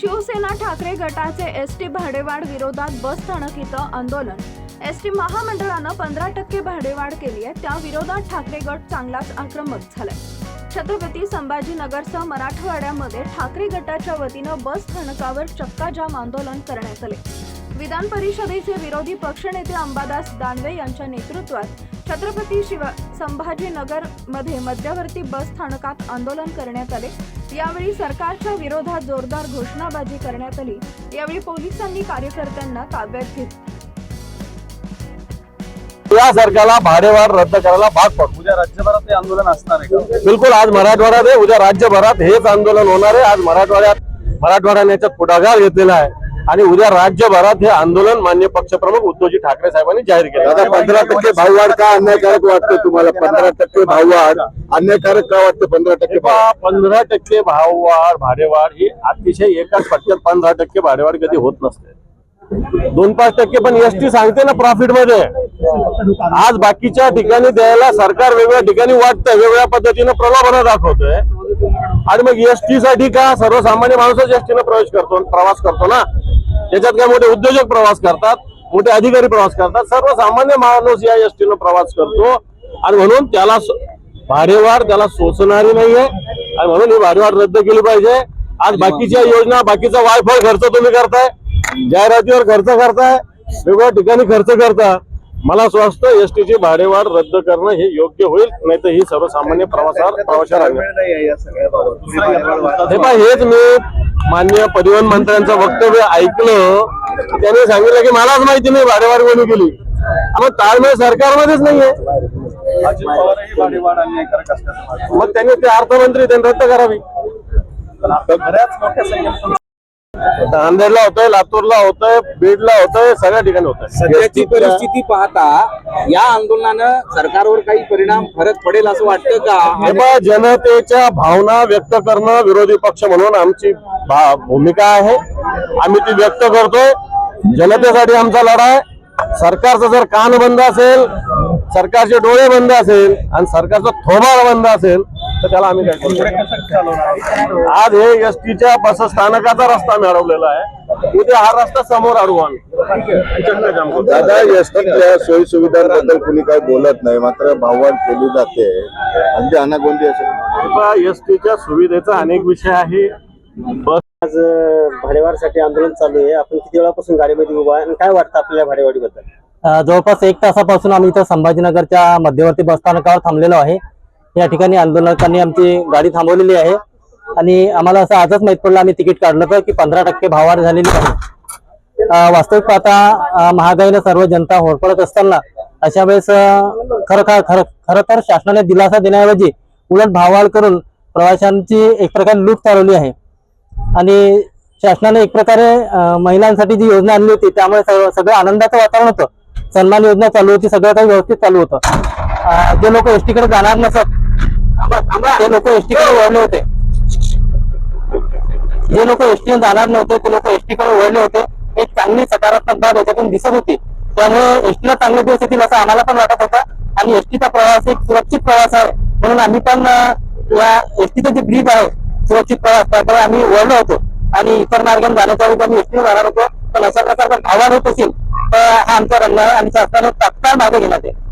शिवसेना ठाकरे गटाचे S T भाडेवाढ विरोधात बस स्थानक इथं आंदोलन. एस टी महामंडळानं पंधरा टक्के भाडेवाढ केली आहे. त्या विरोधात ठाकरे गट चांगलाच आक्रमक झालाय. छत्रपती संभाजीनगरसह मराठवाड्यामध्ये ठाकरे गटाच्या वतीनं बस स्थानकावर चक्काजाम आंदोलन करण्यात आले विधान परिषदेचे विरोधी पक्षनेते अंबादास दानवे यांच्या नेतृत्वात छत्रपती शिव संभाजीनगरमध्ये मध्यवर्ती बस स्थानकात आंदोलन करण्यात आले. यावेळी सरकारच्या विरोधात जोरदार घोषणाबाजी करण्यात आली. यावेळी पोलिसांनी कार्यकर्त्यांना ताब्यात घेतले. या सरकारला भाडेवाढ रद्द करायला भाग पडतो उद्या राज्यभरात हे आंदोलन असणार आहे का? बिलकुल आज मराठवाड्यात आहे. उद्या राज्यभरात हेच आंदोलन होणार आहे. आज मराठवाड्यात मराठवाड्याने याच्यात पुढाकार घेतलेला आहे. आणि उद्या राज्यभरात हे आंदोलन मान्य पक्षप्रमुख उद्धवजी ठाकरे साहेबांनी जाहीर केलं. दादा पंधरा टक्के भाववाढ का अन्यायकारक वाटतं तुम्हाला? पंधरा टक्के भाववाढ अन्यायकारक का वाटतं पंधरा टक्के पंधरा टक्के भाववाढ भाडेवाढ ही अतिशय एकाच फटक्यात पंधरा टक्के भाडेवाढ कधी होत नसते. दोन पाच टक्के पण एसटी सांगते ना प्रॉफिटमध्ये. आज बाकीच्या ठिकाणी द्यायला सरकार वेगवेगळ्या ठिकाणी वाटतंय वेगवेगळ्या पद्धतीनं प्रलोभन दाखवतोय. आणि मग एसटी साठी का सर्वसामान्य माणूसच एसटीनं प्रवेश करतो प्रवास करतो ना? त्याच्यात काय मोठे उद्योजक प्रवास करतात मोठे अधिकारी प्रवास करतात. सर्वसामान्य माणूस या एसटीनं प्रवास करतो. आणि म्हणून त्याला स- भाडेवाढ त्याला सोसणारी नाहीये. आणि म्हणून ही भाडेवाढ रद्द केली पाहिजे. आज बाकीच्या योजना बाकीचा वायफाय खर्च तुम्ही करताय. जाहिरातीवर खर्च करताय. वेगवेगळ्या ठिकाणी खर्च करता. मला असं वाटतं एसटीची भाडेवाढ रद्द करणं हे योग्य होईल नाही तर ही सर्वसामान्य प्रवासावर प्रवाशाला हे पहा हेच मी मान्य परिवहन मंत्र्यांचं वक्तव्य ऐकलं. त्यांनी सांगितलं की मलाच माहिती नाही भाडेवाढ कोणी केली? मग ताळमेळ सरकारमध्येच नाहीये. मग त्यांनी ते अर्थमंत्री त्यांनी रद्द करावी. नांदेडला होतंय लातूरला होतंय बीडला होतंय सगळ्या ठिकाणी सध्याची परिस्थिती पाहता या आंदोलनानं सरकारवर काही परिणाम फरक पडेल असं वाटतं का? हे पहा जनतेच्या भावना व्यक्त करणं विरोधी पक्ष म्हणून आमची भा- भूमिका आहे. आम्ही ती व्यक्त करतोय. जनतेसाठी आमचा लढा आहे सरकारचा जर कान बंद असेल सरकारचे डोळे बंद असेल आणि सरकारचा थोबाळ बंद असेल तर त्याला आम्ही काय आज हे एस टीच्या बस स्थानकाचा रस्ता मिळवलेला आहे. उद्या हा रस्ता समोर अडवू आम्ही. दादा एसटीतल्या सोयी सुविधांबद्दल कुणी काही बोलत नाही मात्र भाववाढ केली जाते. अगदी अनागोंदी असेल. एस टीच्या सुविधेचा अनेक विषय आहे. बस आज भाडेवाढीसाठी आंदोलन चालू आहे. आपण किती वेळापासून गाडीमध्ये उभा आहे आणि काय वाटतं आपल्याला भाडेवाढीबद्दल? जवळपास एक तासापासून आम्ही इथं संभाजीनगरच्या मध्यवर्ती बसस्थानकावर थांबलेलो आहे. या ठिकाणी आंदोलकांनी आमची गाडी थांबवलेली आहे. आणि आम्हाला असं आजच माहीत पडलं आम्ही तिकीट काढलं तर की पंधरा टक्के भाववाढ झालेली आहे. वास्तविक पाहता महागाईनं सर्व जनता होरपळत असताना अशा वेळेस खरं खरं खरं खरं तर शासनाने दिलासा देण्याऐवजी उलट भाववाढ करून प्रवाशांची एक प्रकारे लूट चालवली आहे. आणि शासनाने एक प्रकारे महिलांसाठी जी योजना आणली होती त्यामुळे सगळं आनंदाचं वातावरण होतं. सन्मान योजना चालू होती सगळं काही व्यवस्थित चालू होतं. जे लोक एसटी कडे जाणार नसत ते लोक एसटी कडे वळले होते. जे लोक एसटी जाणार नव्हते ते लोक एसटी कडे वळले होते. एक चांगली सकारात्मक बाब याच्यातून दिसत होती. त्यामुळे एसटीला चांगले दिवस येतील असं आम्हाला पण वाटत होता. आणि एसटीचा प्रवास एक सुरक्षित प्रवास आहे. म्हणून आम्ही पण या एसटीचं जे ब्रीफ आहे सुरक्षित प्रवास त्याकडे आम्ही वळलो होतो. आणि इतर मार्गाने जाण्याच्या आम्ही एसटीने जाणार होतो. पण अशा प्रकारचा आव्हान होत असेल आमचा रंग आमचा असताना तात्काळ मागे घेण्यात येईल